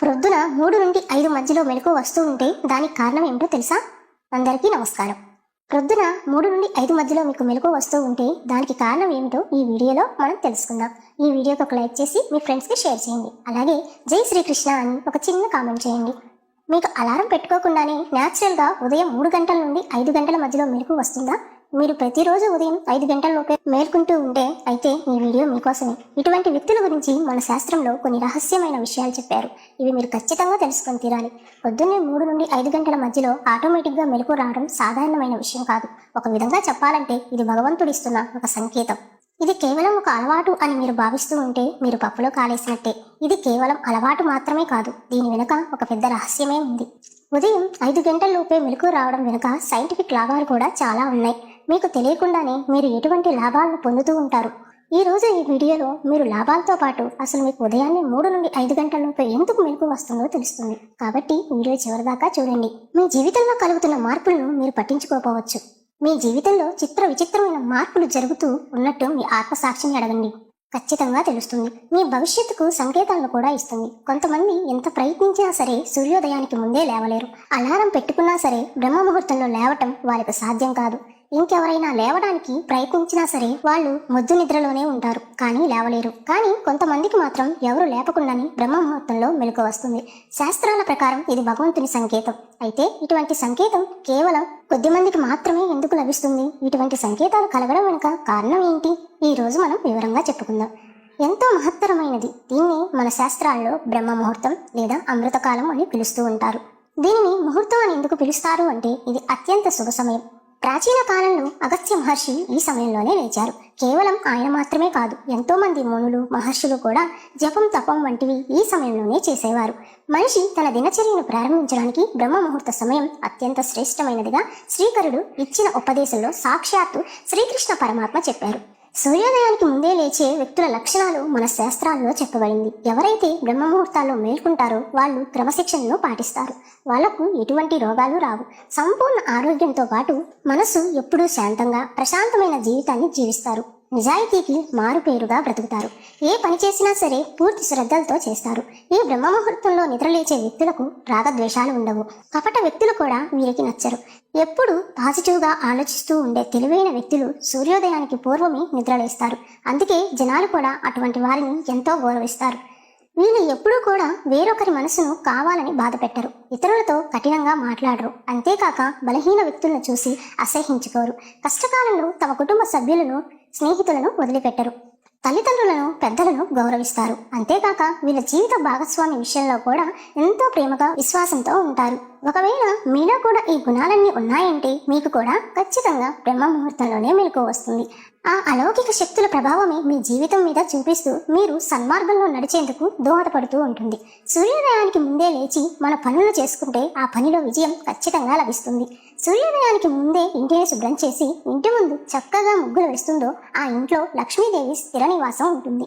ప్రొద్దున మూడు నుండి ఐదు మధ్యలో మెలకు వస్తూ ఉంటే దానికి కారణం ఏమిటో తెలుసా? అందరికీ నమస్కారం. ప్రొద్దున మూడు నుండి ఐదు మధ్యలో మీకు మెలకు వస్తూ ఉంటే దానికి కారణం ఏమిటో ఈ వీడియోలో మనం తెలుసుకుందాం. ఈ వీడియోకి ఒక లైక్ చేసి మీ ఫ్రెండ్స్కి షేర్ చేయండి. అలాగే జై శ్రీకృష్ణ అని ఒక చిన్న కామెంట్ చేయండి. మీకు అలారం పెట్టుకోకుండానే న్యాచురల్గా ఉదయం మూడు గంటల నుండి ఐదు గంటల మధ్యలో మెలకు వస్తుందా? మీరు ప్రతిరోజు ఉదయం ఐదు గంటల్లోపే మేల్కుంటూ ఉంటే అయితే ఈ వీడియో మీకోసమే. ఇటువంటి వ్యక్తుల గురించి మన శాస్త్రంలో కొన్ని రహస్యమైన విషయాలు చెప్పారు. ఇవి మీరు ఖచ్చితంగా తెలుసుకొని తీరాలి. పొద్దున్నే మూడు నుండి ఐదు గంటల మధ్యలో ఆటోమేటిక్గా మెలకు రావడం సాధారణమైన విషయం కాదు. ఒక విధంగా చెప్పాలంటే ఇది భగవంతుడిస్తున్న ఒక సంకేతం. ఇది కేవలం ఒక అలవాటు అని మీరు భావిస్తూ ఉంటే మీరు పప్పులో కాలేసినట్టే. ఇది కేవలం అలవాటు మాత్రమే కాదు. దీని వెనుక ఒక పెద్ద రహస్యమే ఉంది. ఉదయం ఐదు గంటల లోపే మెలకు రావడం వెనుక సైంటిఫిక్ లాభాలు కూడా చాలా ఉన్నాయి. మీకు తెలియకుండానే మీరు ఎటువంటి లాభాలను పొందుతూ ఉంటారు. ఈ రోజు ఈ వీడియోలో మీరు లాభాలతో పాటు అసలు మీకు ఉదయాన్నే మూడు నుండి ఐదు గంటలలోపు ఎందుకు మెలకు వస్తుందో తెలుస్తుంది. కాబట్టి వీడియో చివరిదాకా చూడండి. మీ జీవితంలో కలుగుతున్న మార్పులను మీరు పట్టించుకోకపోవచ్చు. మీ జీవితంలో చిత్ర విచిత్రమైన మార్పులు జరుగుతూ ఉన్నట్టు మీ ఆత్మసాక్షిని అడగండి. ఖచ్చితంగా తెలుస్తుంది. మీ భవిష్యత్తుకు సంకేతాలను కూడా ఇస్తుంది. కొంతమంది ఎంత ప్రయత్నించినా సరే సూర్యోదయానికి ముందే లేవలేరు. అలారం పెట్టుకున్నా సరే బ్రహ్మ ముహూర్తంలో లేవటం వారికి సాధ్యం కాదు. ఇంకెవరైనా లేవడానికి ప్రయత్నించినా సరే వాళ్ళు మొద్దు నిద్రలోనే ఉంటారు కానీ లేవలేరు. కానీ కొంతమందికి మాత్రం ఎవరు లేపకుండానే బ్రహ్మ ముహూర్తంలో మెలకు వస్తుంది. శాస్త్రాల ప్రకారం ఇది భగవంతుని సంకేతం. అయితే ఇటువంటి సంకేతం కేవలం కొద్ది మందికి మాత్రమే ఎందుకు లభిస్తుంది? ఇటువంటి సంకేతాలు కలగడం వెనుక కారణం ఏంటి? ఈ రోజు మనం వివరంగా చెప్పుకుందాం. ఎంతో మహత్తరమైనది. దీన్ని మన శాస్త్రాల్లో బ్రహ్మ ముహూర్తం లేదా అమృతకాలం అని పిలుస్తూ ఉంటారు. దీనిని ముహూర్తం అని ఎందుకు పిలుస్తారు అంటే ఇది అత్యంత శుభ సమయం. ప్రాచీన కాలంలో అగస్త్య మహర్షి ఈ సమయంలోనే లేచారు. కేవలం ఆయన మాత్రమే కాదు ఎంతో మంది మునులు మహర్షులు కూడా జపం తపం వంటివి ఈ సమయంలోనే చేసేవారు. మనిషి తన దినచర్యను ప్రారంభించడానికి బ్రహ్మ ముహూర్త సమయం అత్యంత శ్రేష్టమైనదిగా శ్రీకరుడు ఇచ్చిన ఉపదేశంలో సాక్షాత్తు శ్రీకృష్ణ పరమాత్మ చెప్పారు. సూర్యోదయానికి ముందే లేచే వ్యక్తుల లక్షణాలు మన శాస్త్రాల్లో చెప్పబడింది. ఎవరైతే బ్రహ్మ ముహూర్తాల్లో మేల్కుంటారో వాళ్ళు క్రమశిక్షణను పాటిస్తారు. వాళ్ళకు ఎటువంటి రోగాలు రావు. సంపూర్ణ ఆరోగ్యంతో పాటు మనసు ఎప్పుడూ శాంతంగా ప్రశాంతమైన జీవితాన్ని జీవిస్తారు. నిజాయితీకి మారు పేరుగా బ్రతుకుతారు. ఏ పని చేసినా సరే పూర్తి శ్రద్ధలతో చేస్తారు. ఈ బ్రహ్మ ముహూర్తంలో నిద్రలేచే వ్యక్తులకు రాగద్వేషాలు ఉండవు. కపట వ్యక్తులు కూడా వీరికి నచ్చరు. ఎప్పుడు పాజిటివ్గా ఆలోచిస్తూ ఉండే తెలివైన వ్యక్తులు సూర్యోదయానికి పూర్వమే నిద్రలేస్తారు. అందుకే జనాలు కూడా అటువంటి వారిని ఎంతో గౌరవిస్తారు. వీళ్ళు ఎప్పుడూ కూడా వేరొకరి మనసును కావాలని బాధ పెట్టరు. ఇతరులతో కఠినంగా మాట్లాడరు. అంతేకాక బలహీన వ్యక్తులను చూసి అసహ్యించుకోరు. కష్టకాలంలో తమ కుటుంబ సభ్యులను స్నేహితులను వదిలిపెట్టరు. తల్లిదండ్రులను పెద్దలను గౌరవిస్తారు. అంతేకాక వీళ్ళ జీవిత భాగస్వామి విషయంలో కూడా ఎంతో ప్రేమగా విశ్వాసంతో ఉంటారు. ఒకవేళ మీలో కూడా ఈ గుణాలన్నీ ఉన్నాయంటే మీకు కూడా ఖచ్చితంగా బ్రహ్మ ముహూర్తంలోనే మెలకు వస్తుంది. ఆ అలౌకిక శక్తుల ప్రభావమే మీ జీవితం మీద చూపిస్తూ మీరు సన్మార్గంలో నడిచేందుకు దోహదపడుతూ ఉంటుంది. సూర్యోదయానికి ముందే లేచి మన పనులు చేసుకుంటే ఆ పనిలో విజయం ఖచ్చితంగా లభిస్తుంది. సూర్యోదయానికి ముందే ఇంటిని శుభ్రం చేసి ఇంటి ముందు చక్కగా ముగ్గులు వేస్తుందో ఆ ఇంట్లో లక్ష్మీదేవి స్థిర నివాసం ఉంటుంది.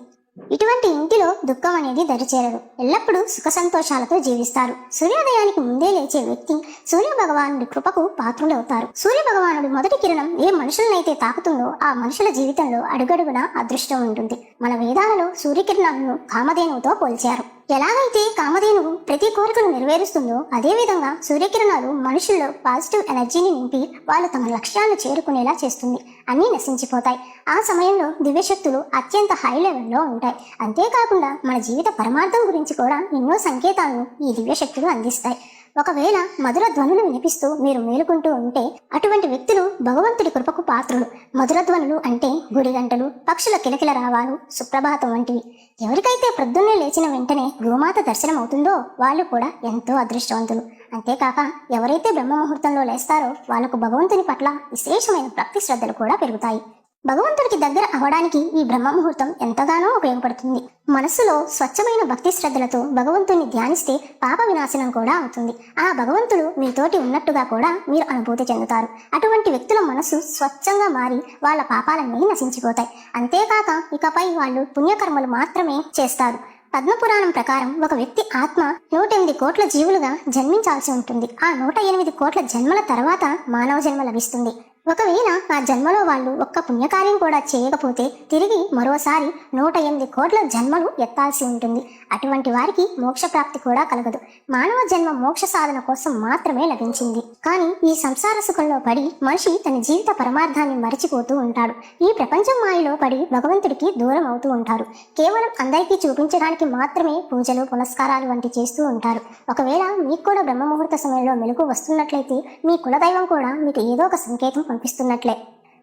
ఇటువంటి ఇంటిలో దుఃఖం అనేది దరిచేరదు. ఎల్లప్పుడూ సుఖ సంతోషాలతో జీవిస్తారు. సూర్యోదయానికి ముందే లేచే వ్యక్తి సూర్య భగవానుడి కృపకు పాత్రులవుతారు సూర్య భగవానుడి మొదటి కిరణం ఏ మనుషులనైతే తాకుతుందో ఆ మనుషుల జీవితంలో అడుగడుగున అదృష్టం ఉంటుంది. మన వేదాలలో సూర్యకిరణాలను కామధేనువుతో పోల్చారు. ఎలాగైతే కామధేనువు ప్రతి కోరికను నెరవేరుస్తుందో అదేవిధంగా సూర్యకిరణాలు మనుషుల్లో పాజిటివ్ ఎనర్జీని నింపి వాళ్ళు తమ లక్ష్యాలను చేరుకునేలా చేస్తుంది. అన్నీ నశించిపోతాయి. ఆ సమయంలో దివ్యశక్తులు అత్యంత హై లెవెల్లో ఉంటాయి. అంతేకాకుండా మన జీవిత పరమార్థం గురించి కూడా ఎన్నో సంకేతాలను ఈ దివ్యశక్తులు అందిస్తాయి. ఒకవేళ మధుర ధ్వనులు వినిపిస్తూ మీరు మేలుకుంటూ ఉంటే అటువంటి వ్యక్తులు భగవంతుడి కృపకు పాత్రులు. మధుర ధ్వనులు అంటే గుడిగంటలు పక్షుల కిలకిల రావాలు సుప్రభాతం వంటివి. ఎవరికైతే ప్రొద్దున్నే లేచిన వెంటనే గోమాత దర్శనం అవుతుందో వాళ్ళు కూడా ఎంతో అదృష్టవంతులు. అంతేకాక ఎవరైతే బ్రహ్మ ముహూర్తంలో లేస్తారో వాళ్ళకు భగవంతుని పట్ల విశేషమైన భక్తి శ్రద్ధలు కూడా పెరుగుతాయి. భగవంతుడికి దగ్గర అవడానికి ఈ బ్రహ్మ ముహూర్తం ఎంతగానో ఉపయోగపడుతుంది. మనస్సులో స్వచ్ఛమైన భక్తి శ్రద్ధలతో భగవంతుని ధ్యానిస్తే పాప వినాశనం కూడా అవుతుంది. ఆ భగవంతుడు మీతోటి ఉన్నట్టుగా కూడా మీరు అనుభూతి చెందుతారు. అటువంటి వ్యక్తుల మనస్సు స్వచ్ఛంగా మారి వాళ్ళ పాపాలన్నీ నశించిపోతాయి. అంతేకాక ఇకపై వాళ్ళు పుణ్యకర్మలు మాత్రమే చేస్తారు. పద్మపురాణం ప్రకారం ఒక వ్యక్తి ఆత్మ నూట ఎనిమిది కోట్ల జీవులుగా జన్మించాల్సి ఉంటుంది. ఆ నూట ఎనిమిది కోట్ల జన్మల తర్వాత మానవ జన్మ లభిస్తుంది. ఒకవేళ ఆ జన్మలో వాళ్ళు ఒక్క పుణ్యకార్యం కూడా చేయకపోతే తిరిగి మరోసారి నూట ఎనిమిది కోట్ల జన్మలు ఎత్తాల్సి ఉంటుంది. అటువంటి వారికి మోక్ష ప్రాప్తి కూడా కలగదు. మానవ జన్మ మోక్ష సాధన కోసం మాత్రమే లభించింది. కానీ ఈ సంసార సుఖంలో పడి మనిషి తన జీవిత పరమార్థాన్ని మరిచిపోతూ ఉంటాడు. ఈ ప్రపంచం మాయలో పడి భగవంతుడికి దూరం అవుతూ ఉంటారు. కేవలం అందరికీ చూపించడానికి మాత్రమే పూజలు పునస్కారాలు వంటి చేస్తూ ఉంటారు. ఒకవేళ మీకు కూడా బ్రహ్మ ముహూర్త సమయంలో మెలకు వస్తున్నట్లయితే మీ కులదైవం కూడా మీకు ఏదో ఒక సంకేతం పంపిస్తున్నట్లే.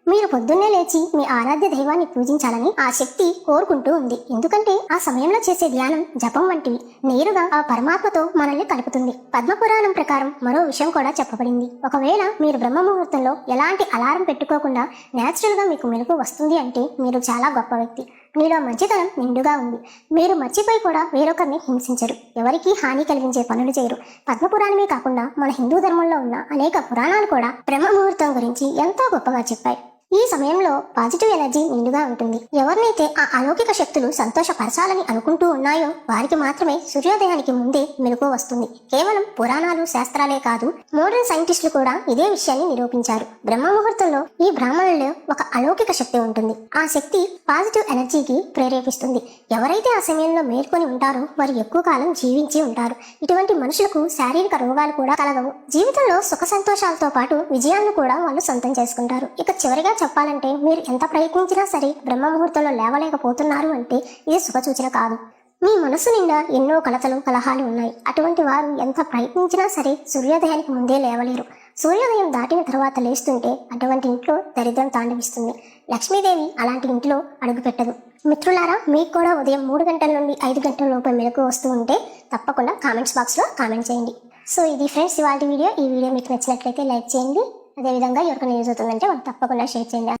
మీరు పొద్దున్నే లేచి మీ ఆరాధ్య దైవాన్ని పూజించాలని ఆ శక్తి కోరుకుంటూ ఉంది. ఎందుకంటే ఆ సమయంలో చేసే ధ్యానం జపం వంటివి నేరుగా ఆ పరమాత్మతో మనల్ని కలుపుతుంది. పద్మపురాణం ప్రకారం మరో విషయం కూడా చెప్పబడింది. ఒకవేళ మీరు బ్రహ్మ ముహూర్తంలో ఎలాంటి అలారం పెట్టుకోకుండా న్యాచురల్గా మీకు మెలకు వస్తుంది అంటే మీరు చాలా గొప్ప వ్యక్తి. మీలో మంచితనం నిండుగా ఉంది. మీరు మర్చిపోయి కూడా వేరొకరిని హింసించరు. ఎవరికీ హాని కలిగించే పనులు చేయరు. పద్మపురాణమే కాకుండా మన హిందూ ధర్మంలో ఉన్న అనేక పురాణాలు కూడా బ్రహ్మ ముహూర్తం గురించి ఎంతో గొప్పగా చెప్పాయి. ఈ సమయంలో పాజిటివ్ ఎనర్జీ నిండుగా ఉంటుంది. ఎవరినైతే ఆ అలౌకిక శక్తులు సంతోషపరచాలని అనుకుంటూ ఉన్నాయో వారికి మాత్రమే సూర్యోదయానికి ముందే మెలకు వస్తుంది. కేవలం పురాణాలు శాస్త్రాలే కాదు మోడర్న్ సైంటిస్టులు కూడా ఇదే విషయాన్ని నిరూపించారు. బ్రహ్మ ముహూర్తంలో ఈ బ్రాహ్మణుల్లో ఒక అలౌకిక శక్తి ఉంటుంది. ఆ శక్తి పాజిటివ్ ఎనర్జీకి ప్రేరేపిస్తుంది. ఎవరైతే ఆ సమయంలో మేల్కొని ఉంటారో వారు ఎక్కువ కాలం జీవించి ఉంటారు. ఇటువంటి మనుషులకు శారీరక రోగాలు కూడా కలగవు. జీవితంలో సుఖ సంతోషాలతో పాటు విజయాలను కూడా వాళ్ళు సొంతం చేసుకుంటారు. ఇక చివరిగా చెప్పాలంటే మీరు ఎంత ప్రయత్నించినా సరే బ్రహ్మ ముహూర్తంలో లేవలేకపోతున్నారు అంటే ఇది శుభసూచన సూచన కాదు. మీ మనసు నిండా ఎన్నో కలతలు కలహాలు ఉన్నాయి. అటువంటి వారు ఎంత ప్రయత్నించినా సరే సూర్యోదయానికి ముందే లేవలేరు. సూర్యోదయం దాటిన తర్వాత లేస్తుంటే అటువంటి ఇంట్లో దరిద్రం తాండవిస్తుంది. లక్ష్మీదేవి అలాంటి ఇంట్లో అడుగుపెట్టదు. మిత్రులారా మీకు కూడా ఉదయం మూడు గంటల నుండి ఐదు గంటల లోపు మెలకు వస్తూ ఉంటే తప్పకుండా కామెంట్స్ బాక్స్లో కామెంట్ చేయండి. సో ఇది ఫ్రెండ్స్ ఇవాళ వీడియో. ఈ వీడియో మీకు నచ్చినట్లయితే లైక్ చేయండి. అదేవిధంగా ఎవరికైనా యూజ్ అవుతుందంటే వాళ్ళు తప్పకుండా షేర్ చేయండి.